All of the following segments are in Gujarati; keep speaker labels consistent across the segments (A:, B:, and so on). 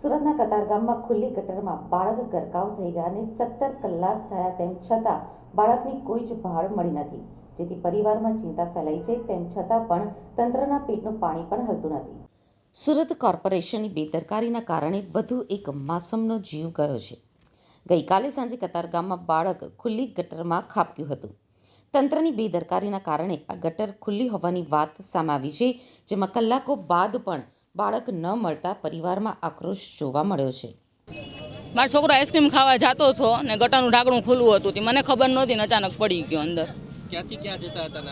A: સુરતના કતારગામમાં ખુલ્લી ગટરમાં બાળક ગરકાવ થઈ ગયા અને સત્તર કલાક થયા તેમ છતાં બાળકની કોઈ જ ભાળ મળી નથી. જેથી પરિવારમાં ચિંતા ફેલાઈ છે તેમ છતાં પણ તંત્રના પેટનું પાણી પણ હલતું નથી. સુરત કોર્પોરેશનની બેદરકારીના કારણે વધુ એક માસમનો જીવ ગયો છે. ગઈકાલે સાંજે કતારગામમાં બાળક ખુલ્લી ગટરમાં ખાબક્યું હતું. તંત્રની બેદરકારીના કારણે આ ગટર ખુલ્લી હોવાની વાત સામે આવી છે, જેમાં કલાકો બાદ પણ બાળક ન મળતા પરિવારમાં આક્રોશ જોવા મળ્યો છે.
B: મારો છોકરો આઈસ્ક્રીમ ખાવા જતો હતો ને ગટાનું ઢાંકણું ખુલ્લું હતું તે મને ખબર નહોતી ને અચાનક પડી ગયો અંદર.
C: ક્યાંથી ક્યાં જતા હતા?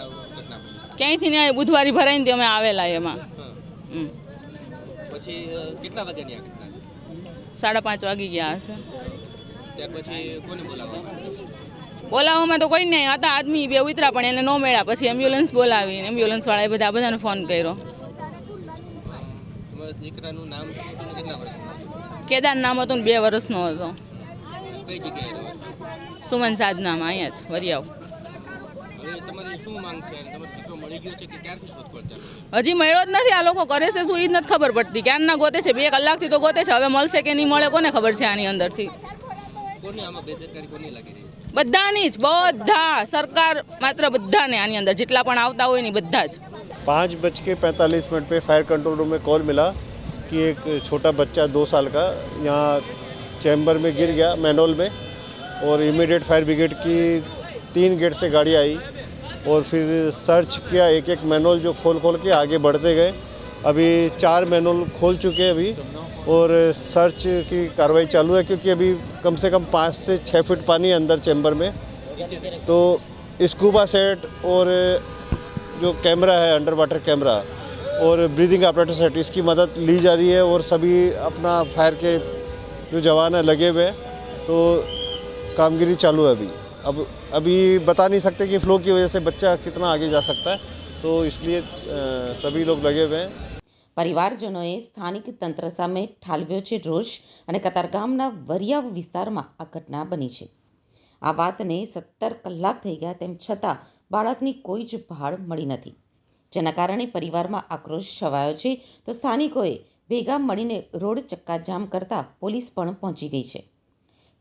B: ક્યાંયથી ને બુધવારી ભરાઈને અમે આવેલા એમાં.
C: હા. પછી કેટલા વાગ્યાની આ ઘટના
B: સાડા પાંચ વાગી ગયા હશે.
C: ત્યાર પછી કોને બોલાવવા?
B: બોલાવવામાં તો કોઈ નહીં હતા આદમી બે ઉતરા પણ એને ન મળ્યા. પછી એમ્બ્યુલન્સ બોલાવી એમ્બ્યુલન્સવાળાએ બધા બધાને ફોન કર્યો.
C: દીકરાનું નામ કેટલા વર્ષનું
B: કેદાર નામ હતું બે વર્ષનો હતો.
C: કઈ જગ્યાએ
B: સુમન સાધનામાં અહીંયા જ વરિયાવ. હજી મળ્યો જ નથી આ લોકો કરે છે શું એ જ નથી ખબર પડતી. ક્યારના ગોતે છે? બે કલાકથી તો ગોતે છે હવે મળશે કે નહીં મળે કોને ખબર છે આની અંદરથી?
C: કોની આમાં બેદરકારી કોની લાગી રહી છે
B: બધાની જ બધા સરકાર માત્ર બધાને આની અંદર જેટલા પણ આવતા હોય ને ઈ બધા જ
D: पाँच बज के पैंतालीस मिनट पे फायर कंट्रोल रूम में कॉल मिला कि एक छोटा बच्चा दो साल का यहाँ चैम्बर में गिर गया मैनोल में और इमीडिएट फायर ब्रिगेड की तीन गेट से गाड़ी आई और फिर सर्च किया एक एक मैनोल जो खोल खोल के आगे बढ़ते गए अभी चार मैनोल खोल चुके हैं अभी, और सर्च की कार्रवाई चालू है, क्योंकि अभी कम से कम पाँच से छः फीट पानी है अंदर चैम्बर में। तो स्कूबा सेट और जो कैमरा है अंडर वाटर कैमरा और ब्रीदिंग ऑपरेटर सेट इसकी मदद ली जा रही है, और सभी अपना फायर के जो जवान हैं, लगे हुए तो कामगिरी चालू है अभी। अब, अभी बता नहीं सकते कि फ्लो की वजह से बच्चा कितना आगे जा सकता है तो इसलिए सभी लोग लगे हुए हैं।
A: પરિવારજનોએ સ્થાનિક તંત્ર સામે ઠાલવ્યો છે રોષ અને કતારગામના વરિયાવ વિસ્તારમાં આ ઘટના બની છે. આ વાતને સત્તર કલાક થઈ ગયા તેમ છતાં બાળકની કોઈ જ ભાળ મળી નથી. જેના કારણે પરિવારમાં આક્રોશ છવાયો છે તો સ્થાનિકોએ ભેગા મળીને રોડ ચક્કાજામ કરતા પોલીસ પણ પહોંચી ગઈ છે.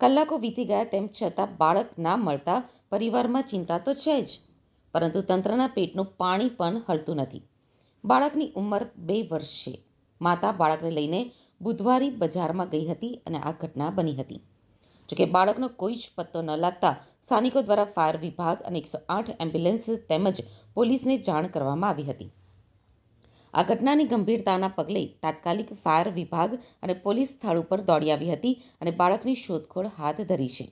A: કલાકો વીતી ગયા તેમ છતાં બાળક ના મળતા પરિવારમાં ચિંતા તો છે જ, પરંતુ તંત્રના પેટનું પાણી પણ હલતું નથી. બાળકની ઉંમર બે વર્ષ છે. માતા બાળકને લઈને બુધવારી બજારમાં ગઈ હતી અને આ ઘટના બની હતી. જોકે બાળકનો કોઈ જ પત્તો ન લાગતા સ્થાનિકો દ્વારા ફાયર વિભાગ અને એકસો આઠ એમ્બ્યુલન્સ તેમજ પોલીસને જાણ કરવામાં આવી હતી. આ ઘટનાની ગંભીરતાના પગલે તાત્કાલિક ફાયર વિભાગ અને પોલીસ સ્થળ ઉપર દોડી આવી હતી અને બાળકની શોધખોળ હાથ ધરી છે.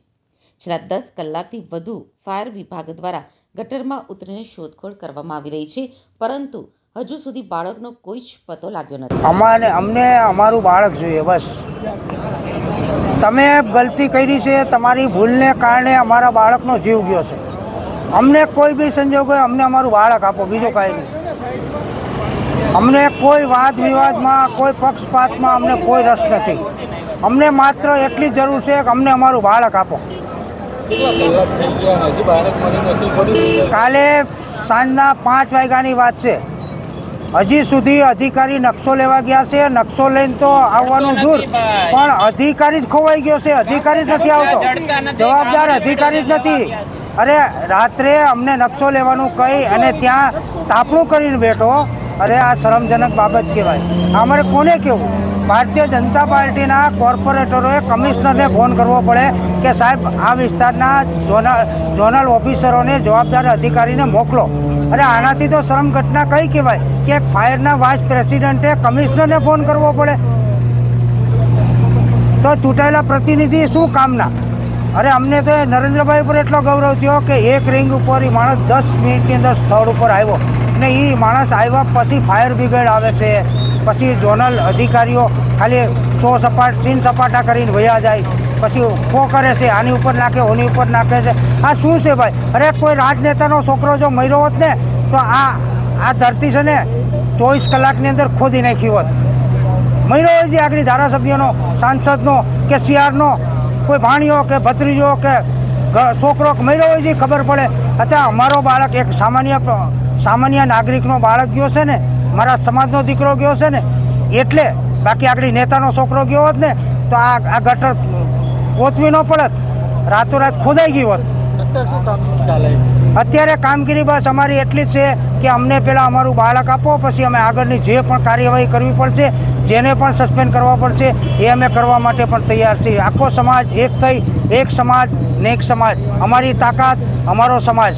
A: છેલ્લા દસ કલાકથી વધુ ફાયર વિભાગ દ્વારા ગટરમાં ઉતરીને શોધખોળ કરવામાં આવી રહી છે, પરંતુ હજુ સુધી બાળકનો કોઈ જ પતો લાગ્યો નથી.
E: અમારે, અમને, અમારું બાળક જોઈએ, બસ. તમે ગલતી કરી છે, તમારી ભૂલને કારણે અમારા બાળકનો જીવ ગયો છે. અમને કોઈ બી સંજોગોએ અમને અમારું બાળક આપો, બીજું કાંઈ નહીં. અમને કોઈ વાદ વિવાદમાં, કોઈ પક્ષપાતમાં અમને કોઈ રસ નથી. અમને માત્ર એટલી જરૂર છે કે અમને અમારું બાળક આપો. કાલે સાંજના પાંચ વાગ્યાની વાત છે. હજી સુધી અધિકારી નકશો લેવા ગયા છે. નકશો લઈને તો આવવાનું દૂર. પણ અધિકારી જ ખોવાઈ ગયો છે. અધિકારી જ નથી આવતો. જવાબદાર અધિકારી જ નથી. અરે રાત્રે અમને નકશો લેવાનું કહી અને ત્યાં તાપણું કરીને બેઠો. અરે આ શરમજનક બાબત કહેવાય. અમારે કોને કેવું ભારતીય જનતા પાર્ટીના કોર્પોરેટરોએ કમિશનરને ફોન કરવો પડે કે સાહેબ આ વિસ્તારના ઝોનલ ઝોનલ ઓફિસરોને જવાબદાર અધિકારીને મોકલો. અરે આનાથી તો શરમ ઘટના કઈ કહેવાય? કે ફાયરના વાઇસ પ્રેસિડેન્ટે કમિશનરને ફોન કરવો પડે. તો ચૂંટાયેલા પ્રતિનિધિ શું કામના? અરે અમને તો નરેન્દ્રભાઈ ઉપર એટલો ગૌરવ થયો કે એક રિંગ ઉપર એ માણસ દસ મિનિટની અંદર સ્થળ ઉપર આવ્યો. ને એ માણસ આવ્યા પછી ફાયર બ્રિગેડ આવે છે. પછી ઝોનલ અધિકારીઓ ખાલી સો સપાટ, સીન સપાટા કરીને વયા જાય. પછી ખો કરે છે, આની ઉપર નાખે, ઓની ઉપર નાખે છે. આ શું છે ભાઈ? અરે કોઈ રાજનેતાનો છોકરો જો મર્યો હોત ને, તો આ આ ધરતી છે ને ચોવીસ કલાકની અંદર ખોદી નાખી હોત. મર્યો હોય છે આગળ ધારાસભ્યનો, સાંસદનો, કે સીઆરનો, કોઈ ભાણિયો કે ભત્રીજો કે છોકરો મર્યો હોય છે, ખબર પડે. અત્યારે અમારો બાળક એક સામાન્ય સામાન્ય નાગરિકનો બાળક ગયો છે ને, મારા સમાજનો દીકરો ગયો છે ને, એટલે બાકી આગળ નેતાનો છોકરો ગયો હોત ને, તો આ આ ગટર ઓતવી ન પડત. રાતોરાત ખોદાઈ ગઈ હોત. અત્યારે કામગીરી બસ અમારી એટલી જ છે કે અમને પહેલાં અમારું બાળક આપો પછી અમે આગળની જે પણ કાર્યવાહી કરવી પડશે જેને પણ સસ્પેન્ડ કરવા પડશે એ અમે કરવા માટે પણ તૈયાર છીએ. આખો સમાજ એક થઈ એક સમાજ ને એક સમાજ. અમારી તાકાત અમારો સમાજ.